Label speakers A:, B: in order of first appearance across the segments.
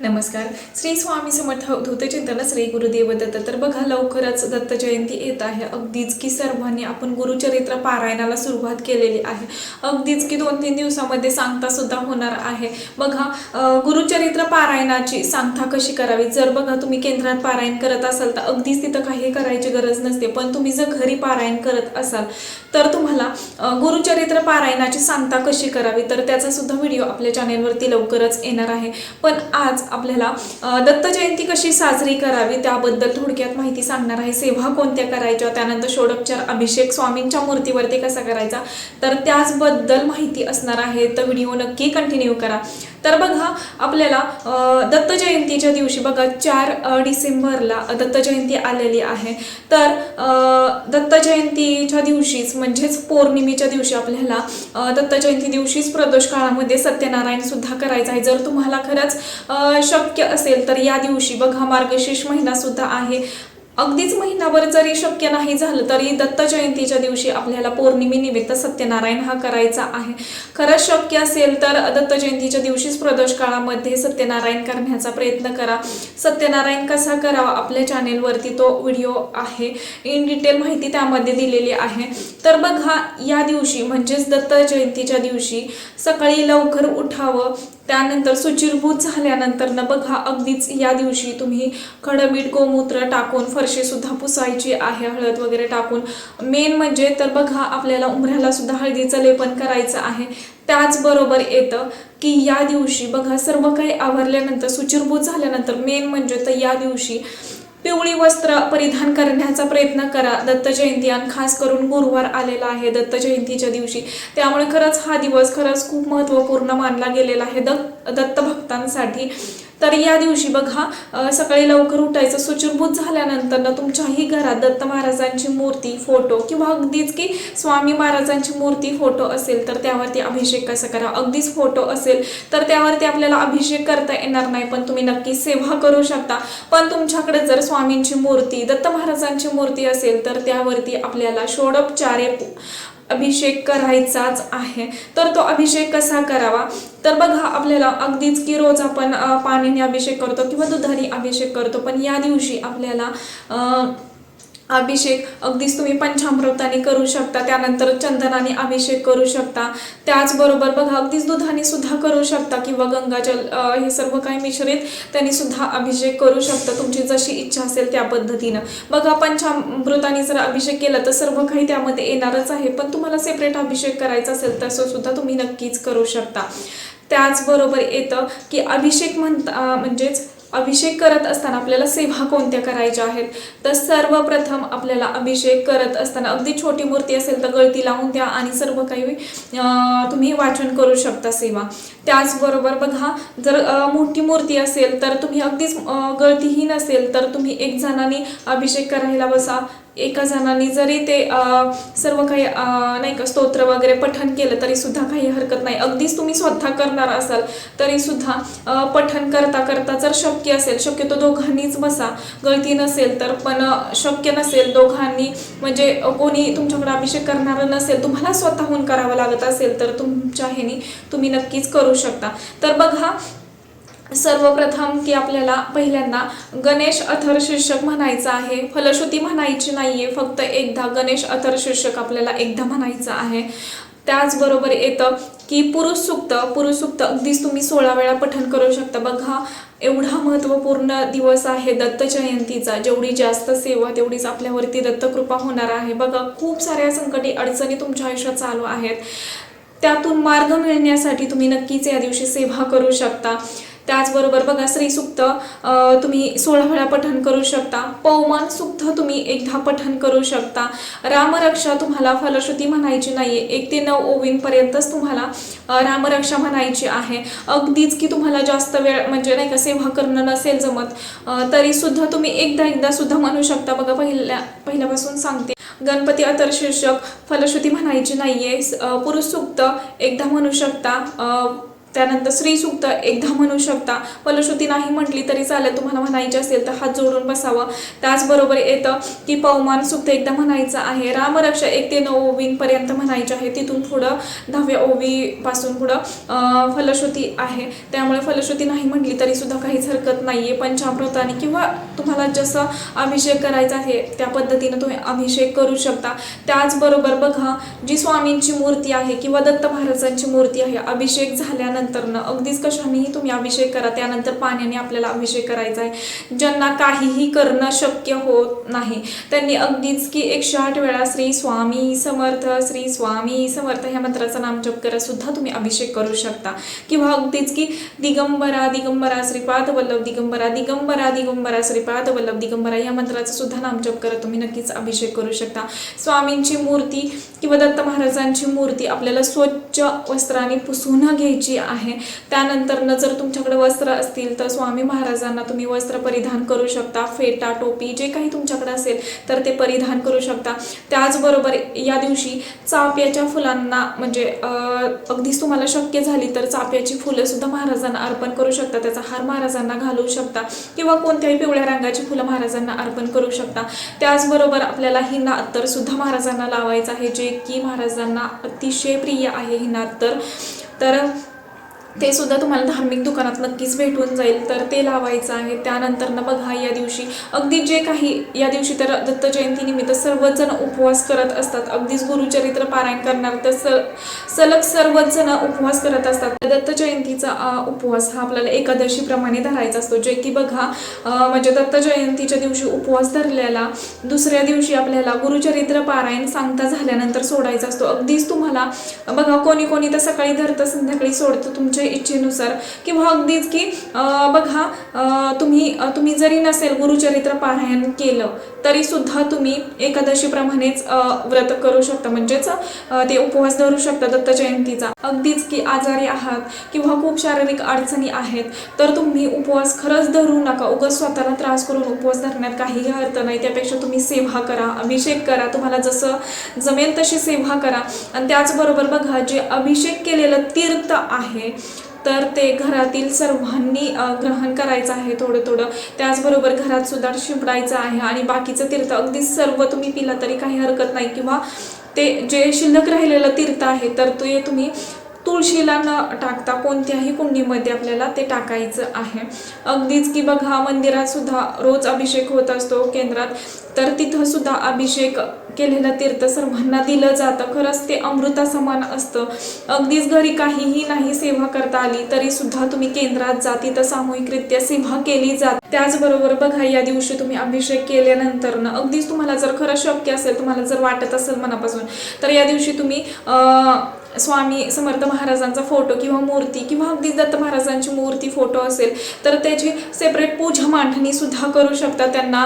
A: नमस्कार. श्री स्वामी समर्थ अवधूत चिंतन श्री गुरुदेव दत्त तर बघा लवकरच दत्त जयंती येत आहे. अगदीच की सर्वांनी आपण गुरुचरित्र पारायणाला सुरुवात केलेली आहे. अगदीच की दोन तीन दिवसामध्ये सांगता सुद्धा होणार आहे. बघा गुरुचरित्र पारायणाची सांगता कशी करावी? जर बघा तुम्ही केंद्रात पारायण करत असाल तर अगदीच तिथं काही करायची गरज नसते. पण तुम्ही जर घरी पारायण करत असाल तर तुम्हाला गुरुचरित्र पारायणाची सांगता कशी करावी? तर त्याचा सुद्धा व्हिडिओ आपल्या चॅनेलवरती लवकरच येणार आहे. पण आज आपल्याला दत्त जयंती कशी साजरी करावी त्याबद्दल थोडक्यात माहिती सांगणार आहे. सेवा कोणत्या करायच्या त्यानंतर षोडोपचार अभिषेक स्वामींच्या मूर्तीवरती कसा करायचा तर त्याचबद्दल माहिती असणार आहे. तर व्हिडिओ नक्की कंटिन्यू करा. तर बघा आपल्याला दत्त जयंतीच्या दिवशी बघा चार डिसेंबरला दत्त जयंती आलेली आहे. तर दत्त जयंतीच्या दिवशीच म्हणजेच पौर्णिमेच्या दिवशी आपल्याला दत्त जयंती दिवशीच प्रदोष काळामध्ये सत्यनारायण सुद्धा करायचा आहे. जर तुम्हाला खरंच शक्य असेल तर या दिवशी बघा मार्गशीर्ष महिना सुद्धा आहे. अगदीच महिनाभर जरी शक्य नाही झालं तरी दत्त जयंतीच्या दिवशी आपल्याला पौर्णिमेनिमित्त सत्यनारायण हा करायचा आहे. खरंच शक्य असेल तर दत्त जयंतीच्या दिवशीच प्रदोष काळामध्ये सत्यनारायण करण्याचा प्रयत्न करा. सत्यनारायण कसा करावा आपल्या चॅनेलवरती तो व्हिडिओ आहे. इन डिटेल माहिती त्यामध्ये दिलेली आहे. तर बघा या दिवशी म्हणजेच दत्त जयंतीच्या दिवशी सकाळी लवकर उठावं. त्यानंतर सुचिरभूत झाल्यानंतर न बघा अगदीच या दिवशी तुम्ही खडमीठ गोमूत्र टाकून फरशीसुद्धा पुसायची आहे हळद वगैरे टाकून. मेन म्हणजे तर बघा आपल्याला उमऱ्यालासुद्धा हळदीचं लेपन करायचं आहे. त्याचबरोबर येतं की या दिवशी बघा सर्व काही आवरल्यानंतर सुचिरभूत झाल्यानंतर मेन म्हणजे तर या दिवशी पिवळी वस्त्र परिधान करण्याचा प्रयत्न करा. दत्त जयंती आणि खास करून गुरुवार आलेला आहे दत्त जयंतीच्या दिवशी. त्यामुळे खरंच हा दिवस खरंच खूप महत्त्वपूर्ण मानला गेलेला आहे. दत्त दत्त भक्तांसाठी तर या दिवशी बघा सकाळी लवकर उठायचं सुचिरभूत झाल्यानंतर ना तुमच्याही घरात दत्त महाराजांची मूर्ती फोटो किंवा अगदीच की स्वामी महाराजांची मूर्ती फोटो असेल तर त्यावरती अभिषेक कसा करा? अगदीच फोटो असेल तर त्यावरती आपल्याला अभिषेक करता येणार नाही पण तुम्ही नक्की सेवा करू शकता. पण तुमच्याकडे जर स्वामींची मूर्ती दत्त महाराजांची मूर्ती असेल तर त्यावरती आपल्याला षोडोपचारे अभिषेक करायचाच आहे. तर तो अभिषेक कसा करावा? तर बघा आपल्याला अगदीच की रोज आपण पाण्याने अभिषेक करतो किंवा दुधाने अभिषेक करतो. पण या दिवशी आपल्याला अभिषेक. अगदीच तुम्ही पंचामृताने करू शकता त्यानंतर चंदनाने अभिषेक करू शकता. त्याचबरोबर बघा अगदीच दुधाने सुद्धा करू शकता किंवा गंगाजल हे सर्व काही मिश्रित त्यांनी सुद्धा अभिषेक करू शकता तुमची जशी इच्छा असेल त्या पद्धतीनं. बघा पंचामृताने जर अभिषेक केला तर सर्व काही त्यामध्ये येणारच आहे पण तुम्हाला सेपरेट अभिषेक करायचा असेल तसं सुद्धा तुम्ही नक्कीच करू शकता. त्याचबरोबर येतं की अभिषेक म्हणता म्हणजेच अभिषेक करत असताना आपल्याला सेवा कोणत्या करायच्या आहेत? तर सर्वप्रथम आपल्याला अभिषेक करत असताना अगदी छोटी मूर्ती असेल तर गळती लावून द्या आणि सर्व काही तुम्ही वाचन करू शकता सेवा. त्याचबरोबर बघा जर मोठी मूर्ती असेल तर तुम्ही अगदीच गळतीही नसेल तर तुम्ही एक जणांनी अभिषेक करायला बसा. एका जणांनी जरी ते सर्व काही नाही का स्तोत्र वगैरे पठण केलं तरी सुद्धा काही हरकत नाही. अगदीच तुम्ही स्वतः करणार असाल तरी सुद्धा पठण करता करता जर शक्य असेल शक्यतो दोघांनीच बसा. गळती नसेल तर पण शक्य नसेल दोघांनी म्हणजे कोणी तुमच्याकडे अभिषेक करणारं नसेल तुम्हाला स्वतःहून करावं लागत असेल तर तुमच्या ह्यानी तुम्ही नक्कीच करू शकता. तर बघा सर्वप्रथम की आपल्याला पहिल्यांदा गणेश अथर शीर्षक म्हणायचं आहे. फलश्रुती म्हणायची नाहीये फक्त एकदा गणेश अथर शीर्षक आपल्याला एकदा म्हणायचं आहे. त्याचबरोबर येतं की पुरुष सुक्त पुरुष सुक्त अगदीच तुम्ही सोळा वेळा पठण करू शकता. बघा एवढा महत्त्वपूर्ण दिवस आहे दत्त जयंतीचा. जेवढी जास्त सेवा तेवढीच आपल्यावरती दत्तकृपा होणार आहे. बघा खूप साऱ्या संकटी अडचणी तुमच्या आयुष्यात चालू आहेत. त्यातून मार्ग मिळण्यासाठी तुम्ही नक्कीच या दिवशी सेवा करू शकता. त्याचबरोबर बघा श्री तुम्ही सोळा वेळा पठण करू शकता. पौमान सुक्त तुम्ही एकदा पठण करू शकता. रामरक्षा तुम्हाला फलश्रुती म्हणायची नाहीये. एक ते नऊ ओवींपर्यंतच तुम्हाला रामरक्षा म्हणायची आहे. अगदीच की तुम्हाला जास्त वेळ म्हणजे नाही का सेवा करणं नसेल जमत. तरीसुद्धा तरी सुद्धा तुम्ही एकदा एकदा सुद्धा म्हणू शकता. बघा पहिल्या पहिल्यापासून सांगते. गणपती अतर शीर्षक फलश्रुती म्हणायची नाहीये. आहे पुरुष सुक्त एकदा म्हणू शकता. त्यानंतर श्री एकदा म्हणू शकता. फलश्रुती नाही म्हटली तरी चालेल. तुम्हाला म्हणायची असेल तर हात जोडून बसावं. त्याचबरोबर येतं की पवमान सुक्त एकदा म्हणायचं आहे. रामरक्षा एक ते नऊ ओवींपर्यंत म्हणायचे आहे. तिथून पुढं दहाव्या ओवीपासून पुढं फलश्रुती आहे. त्यामुळे फलश्रुती नाही म्हटली तरी सुद्धा काहीच हरकत नाही आहे पंचामृताने किंवा तुम्हाला जसं अभिषेक करायचा आहे त्या पद्धतीनं तुम्ही अभिषेक करू शकता. त्याचबरोबर बघा जी स्वामींची मूर्ती आहे किंवा दत्त महाराजांची मूर्ती आहे अभिषेक झाल्यानंतर झाल्यानंतरनं अगदीच कशानेही तुम्ही अभिषेक करा त्यानंतर पाण्याने आपल्याला अभिषेक करायचा आहे. ज्यांना काहीही करणं शक्य होत नाही त्यांनी अगदीच की एकशे आठ वेळा श्री स्वामी समर्थ श्री स्वामी समर्थ ह्या मंत्राचा नामजप करा सुद्धा तुम्ही अभिषेक करू शकता. किंवा अगदीच की दिगंबरा दिगंबरा श्रीपाद वल्लभ दिगंबरा दिगंबरा दिगंबरा श्रीपाद वल्लभ दिगंबरा या मंत्राचा सुद्धा नामजप करत तुम्ही नक्कीच अभिषेक करू शकता. स्वामींची मूर्ती किंवा दत्त महाराजांची मूर्ती आपल्याला स्वच्छ वस्त्राने पुसून घ्यायची आहे. त्यानंतरनं जर तुमच्याकडे वस्त्र असतील तर स्वामी महाराजांना तुम्ही वस्त्र परिधान करू शकता फेटा टोपी जे काही तुमच्याकडे असेल तर ते परिधान करू शकता. त्याचबरोबर या दिवशी चाफ्याच्या फुलांना म्हणजे अगदीच तुम्हाला शक्य झाली तर चाफ्याची फुलंसुद्धा महाराजांना अर्पण करू शकता. त्याचा हार महाराजांना घालू शकता किंवा कोणत्याही पिवळ्या रंगाची फुलं महाराजांना अर्पण करू शकता. त्याचबरोबर आपल्याला ही नात्तर सुद्धा महाराजांना लावायचं आहे जे की महाराजांना अतिशय प्रिय आहे ही नात्तर तर ते सुद्धा तुम्हाला धार्मिक दुकानात नक्कीच भेटून जाईल. तर ते लावायचं आहे. त्यानंतर न बघा या दिवशी अगदी जे काही या दिवशी तर दत्त जयंतीनिमित्त सर्वच जण उपवास करत असतात. अगदीच गुरुचरित्र पारायण करणार तर स सलग सर्वच जण उपवास करत असतात. दत्त जयंतीचा उपवास हा आपल्याला एकादशीप्रमाणे धरायचा असतो. जे की बघा म्हणजे दत्त जयंतीच्या दिवशी उपवास धरलेला दुसऱ्या दिवशी आपल्याला गुरुचरित्र पारायण सांगता झाल्यानंतर सोडायचा असतो. अगदीच तुम्हाला बघा कोणी कोणी तर सकाळी धरतं संध्याकाळी सोडतं. तुमचे तुमच्या इच्छेनुसार. किंवा अगदीच की बघा तुम्ही तुम्ही जरी नसेल गुरुचरित्र पारायण केलं तरी सुद्धा तुम्ही एकादशीप्रमाणेच व्रत करू शकता. म्हणजेच ते उपवास धरू शकता दत्त जयंतीचा. अगदीच की आजारी आहात किंवा खूप शारीरिक अडचणी आहेत तर तुम्ही उपवास खरंच धरू नका. उगाच स्वतःला त्रास करून उपवास धरण्यात काहीही अर्थ नाही. त्यापेक्षा तुम्ही सेवा करा अभिषेक करा. तुम्हाला जसं जमेल तशी सेवा करा. आणि त्याचबरोबर बघा जे अभिषेक केलेलं तीर्थ आहे तर ते घरातील सर्वांनी ग्रहण करायचं आहे थोडं थोडं. त्याचबरोबर घरात सुद्धा शिंपडायचं आहे आणि बाकीचं तीर्थ अगदी सर्व तुम्ही पिला तरी काही हरकत नाही. किंवा ते जे शिल्लक राहिलेलं तीर्थ आहे तर ते तुम्ही तुळशीला न टाकता कोणत्याही कुंडीमध्ये आपल्याला ते टाकायचं आहे. अगदीच की बघा मंदिरात सुद्धा रोज अभिषेक होत असतो केंद्रात. तर तिथं सुद्धा अभिषेक केलेलं तीर्थ सर्वांना दिलं जातं. खरंच ते अमृता समान असतं. अगदीच घरी काहीही नाही सेवा करता आली तरी सुद्धा तुम्ही केंद्रात जा. तिथं सामूहिकरित्या सेवा केली जात. त्याचबरोबर बघा या दिवशी तुम्ही अभिषेक केल्यानंतर ना अगदीच तुम्हाला जर खरं शक्य असेल तुम्हाला जर वाटत असेल मनापासून तर या दिवशी तुम्ही अं, स्वामी समर्थ महाराजांचा फोटो किंवा मूर्ती किंवा अगदी दत्त महाराजांची मूर्ती फोटो असेल तर त्याची सेपरेट पूजा मांडणी सुद्धा करू शकता. त्यांना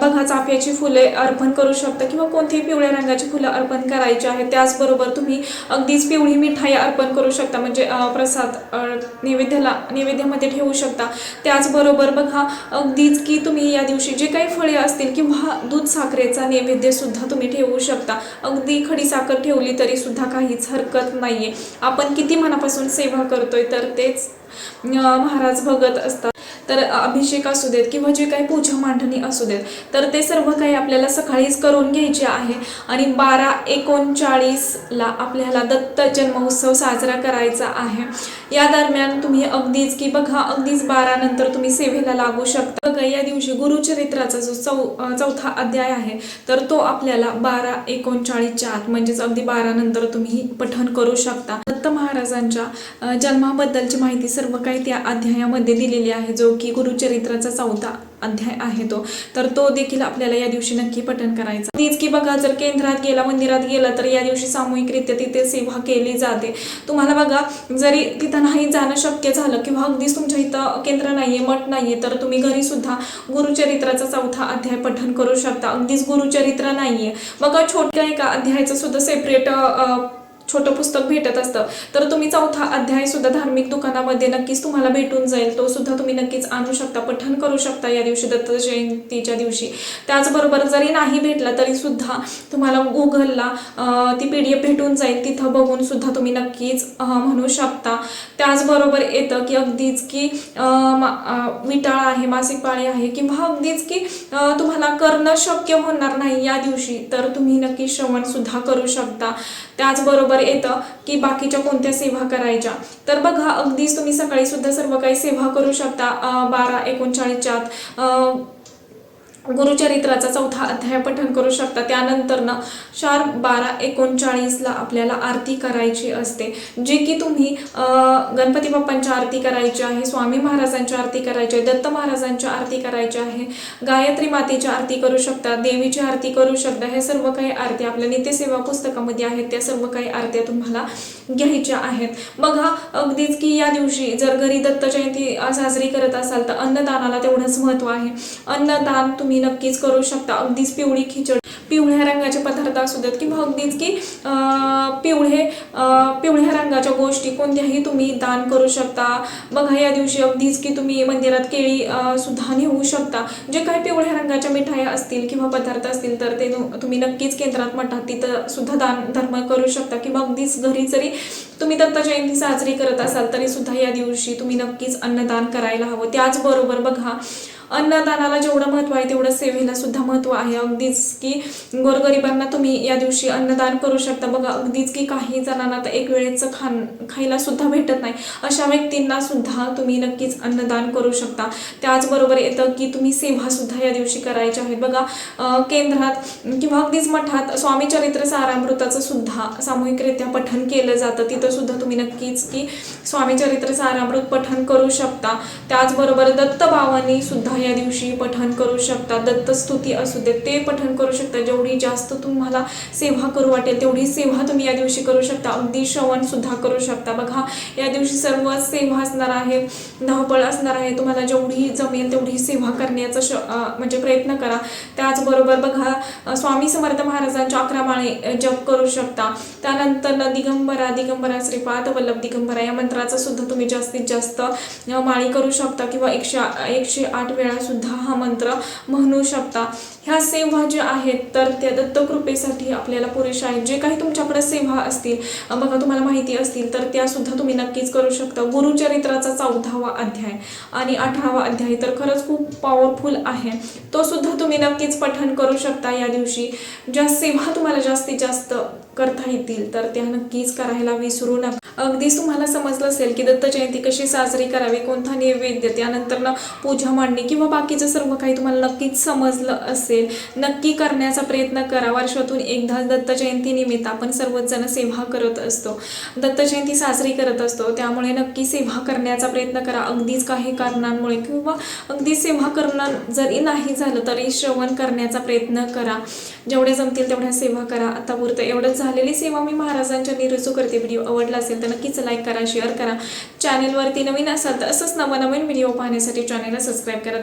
A: बघा चाफ्याची फुले अर्पण करू शकता किंवा कोणतीही पिवळ्या रंगाची फुलं अर्पण करायची आहेत त्याचबरोबर तुम्ही अगदीच पिवळी मिठाई अर्पण करू शकता. म्हणजे प्रसाद नैवेद्याला नैवेद्यामध्ये ठेवू शकता. त्याचबरोबर बघा अगदीच की तुम्ही या दिवशी जे काही फळे असतील किंवा दूध साखरेचा नैवेद्यसुद्धा तुम्ही ठेवू शकता. अगदी खडी साखर ठेवली तरीसुद्धा काहीच हरकत नाहीये. आपण किती मनापासून सेवा करतोय तर तेच महाराज बघत असतात. तर अभिषेक असू देत किंवा जे काही पूजा मांडणी असू देत तर ते सर्व काही आपल्याला सकाळीच करून घ्यायचे आहे. आणि बारा एकोणचाळीसला आपल्याला दत्त जन्मोत्सव साजरा करायचा आहे. या दरम्यान तुम्ही अगदीच की बघा अगदीच बारा नंतर तुम्ही सेवेला लागू शकता. बघा या दिवशी गुरुचरित्राचा जो चौ चौथा अध्याय आहे तर तो आपल्याला बारा एकोणचाळीसच्या आत म्हणजेच अगदी बारा नंतर तुम्ही पठण करू शकता. दत्त महाराजांच्या जन्माबद्दलची माहिती सर्व काही त्या अध्यायामध्ये दिलेली आहे जो की गुरुचरित्राचा चौथा अध्याय आहे तो. तर तो देखील आपल्याला या दिवशी नक्की पठण करायचा. तीच की बघा जर केंद्रात गेला मंदिरात गेला तर या दिवशी सामूहिकरित्या तिथे सेवा केली जाते. तुम्हाला बघा जरी तिथं नाही जाणं शक्य झालं किंवा अगदीच तुमच्या इथं केंद्र नाहीये मठ नाहीये तर तुम्ही घरी सुद्धा गुरुचरित्राचा चौथा अध्याय पठण करू शकता. अगदीच गुरुचरित्र नाहीये. बघा छोट्या एका अध्यायाचं सुद्धा सेपरेट छोटं पुस्तक भेटत असतं. तर तुम्ही चौथा अध्याय सुद्धा धार्मिक दुकानामध्ये नक्कीच तुम्हाला भेटून जाईल. तो सुद्धा तुम्ही नक्कीच आणू शकता पठण करू शकता या दिवशी दत्त जयंतीच्या दिवशी. त्याचबरोबर जरी नाही भेटला तरी सुद्धा तुम्हाला गुगलला ती पी डी एफ भेटून जाईल. तिथं बघून सुद्धा तुम्ही नक्कीच म्हणू शकता. त्याचबरोबर येतं की अगदीच की विटाळ आहे मासिक पाळी आहे किंवा अगदीच की तुम्हाला करणं शक्य होणार नाही या दिवशी तर तुम्ही नक्की श्रवण सुद्धा करू शकता. त्याचबरोबर येतं की बाकीच्या कोणत्या सेवा करायच्या. तर बघा अगदीच तुम्ही सकाळी सुद्धा सर्व काही सेवा करू शकता बारा एकोणचाळीसच्या आत गुरुचरित्राचा चौथा अध्याय पठण करू शकता. त्यानंतर ना चार बारा एकोणचाळीसला आपल्याला आरती करायची असते. जे की तुम्ही गणपती बाप्पांची आरती करायची आहे स्वामी महाराजांची आरती करायची आहे दत्त महाराजांची आरती करायची आहे गायत्री मातेची आरती करू शकता देवीची आरती करू शकता हे सर्व काही आरती आपल्या नित्यसेवा पुस्तकामध्ये आहेत. त्या सर्व काही आरत्या तुम्हाला घ्यायच्या आहेत. बघा अगदीच की या दिवशी जर घरी दत्त जयंती साजरी करत असाल तर अन्नदानाला तेवढंच महत्त्व आहे. अन्नदान तुम्ही नक्कीच करू शकता. अगदीच पिवळी खिचड पिवळ्या रंगाचे पदार्थ असू देत किंवा अगदीच की पिवळे पिवळ्या रंगाच्या गोष्टी कोणत्याही तुम्ही दान करू शकता. बघा या दिवशी अगदीच की तुम्ही मंदिरात केळी सुद्धा नेऊ शकता. जे काही पिवळ्या रंगाच्या मिठाया असतील किंवा पदार्थ असतील तर ते तुम्ही नक्कीच केंद्रात मठात तिथं सुद्धा दान धर्म करू शकता किंवा अगदीच घरी जरी तुम्ही दत्त जयंती साजरी करत असाल तरी सुद्धा या दिवशी तुम्ही नक्कीच अन्नदान करायला हवं. त्याचबरोबर बघा अन्नदानाला जेवढं महत्त्व आहे तेवढं सेवेला सुद्धा महत्त्व आहे. अगदीच की गोरगरिबांना तुम्ही या दिवशी अन्नदान करू शकता. बघा अगदीच की काही जणांना तर एक वेळेचं खाण खायला सुद्धा भेटत नाही. अशा व्यक्तींना सुद्धा तुम्ही नक्कीच अन्नदान करू शकता. त्याचबरोबर येतं की तुम्ही सेवासुद्धा या दिवशी करायच्या आहेत बघा केंद्रात किंवा अगदीच मठात स्वामी चरित्र सारामृताचं सुद्धा सामूहिकरित्या पठन केलं जातं. तिथं सुद्धा तुम्ही नक्कीच की स्वामी चरित्र सारामृत पठन करू शकता. त्याचबरोबर दत्त भावानी सुद्धा या दिवशी पठण करू शकता. दत्त स्तुती असू दे ते पठण करू शकता. जेवढी जास्त तुम्हाला सेवा करू वाटेल तेवढी सेवा तुम्ही या दिवशी करू शकता. अगदी श्रवण सुद्धा करू शकता. बघा या दिवशी सर्व सेवा असणार आहे धावपळ असणार आहे. तुम्हाला जेवढी जमेल तेवढी सेवा करण्याचा श म्हणजे प्रयत्न करा. त्याचबरोबर बघा स्वामी समर्थ महाराजांच्या अकरा माळे जप करू शकता. त्यानंतर दिगंबरा दिगंबरा श्रीपाद वल्लभ दिगंबरा या मंत्राचा सुद्धा तुम्ही जास्तीत जास्त माळी करू शकता किंवा एकशे एकशे आठ वेळा सुद्धा हा मंत्र म्हणू शकता. ह्या सेवा ज्या आहेत तर त्या दत्तकृपेसाठी आपल्याला पुरेशा आहेत. जे काही तुमच्याकडे सेवा असतील बघा तुम्हाला माहिती असतील तर त्या सुद्धा तुम्ही नक्कीच करू शकता. गुरुचरित्राचा चौदावा अध्याय आणि अठरावा अध्याय तर खरंच खूप पॉवरफुल आहे. तो सुद्धा तुम्ही नक्कीच पठण करू शकता या दिवशी. ज्या सेवा तुम्हाला जास्तीत जास्त करता येतील तर त्या नक्कीच करायला विसरू नका. अगदीच तुम्हाला समजलं असेल की दत्त जयंती कशी साजरी करावी कोणता नैवेद्य त्यानंतर ना पूजा मांडणी किंवा बाकीचं सर्व काही तुम्हाला नक्कीच समजलं असेल नक्की करण्याचा प्रयत्न करा. वर्षातून एकदा दत्त जयंती निमित्त आपण सर्वच जण सेवा करत असतो. दत्त जयंती साजरी करत असतो. त्यामुळे नक्की सेवा करण्याचा प्रयत्न करा. अगदीच काही कारणांमुळे किंवा अगदी सेवा करणं जरी नाही झालं तरी श्रवण करण्याचा प्रयत्न करा. जेवढे जमतील तेवढ्या सेवा करा. आता पुरतं एवढंच झालेली सेवा मी महाराजांच्या निरुजू करते. व्हिडिओ आवडला असेल तर नक्कीच लाईक करा शेअर करा. चॅनेलवरती नवीन असाल तर असंच नवनवीन व्हिडिओ पाहण्यासाठी चॅनेलला सबस्क्राईब करा.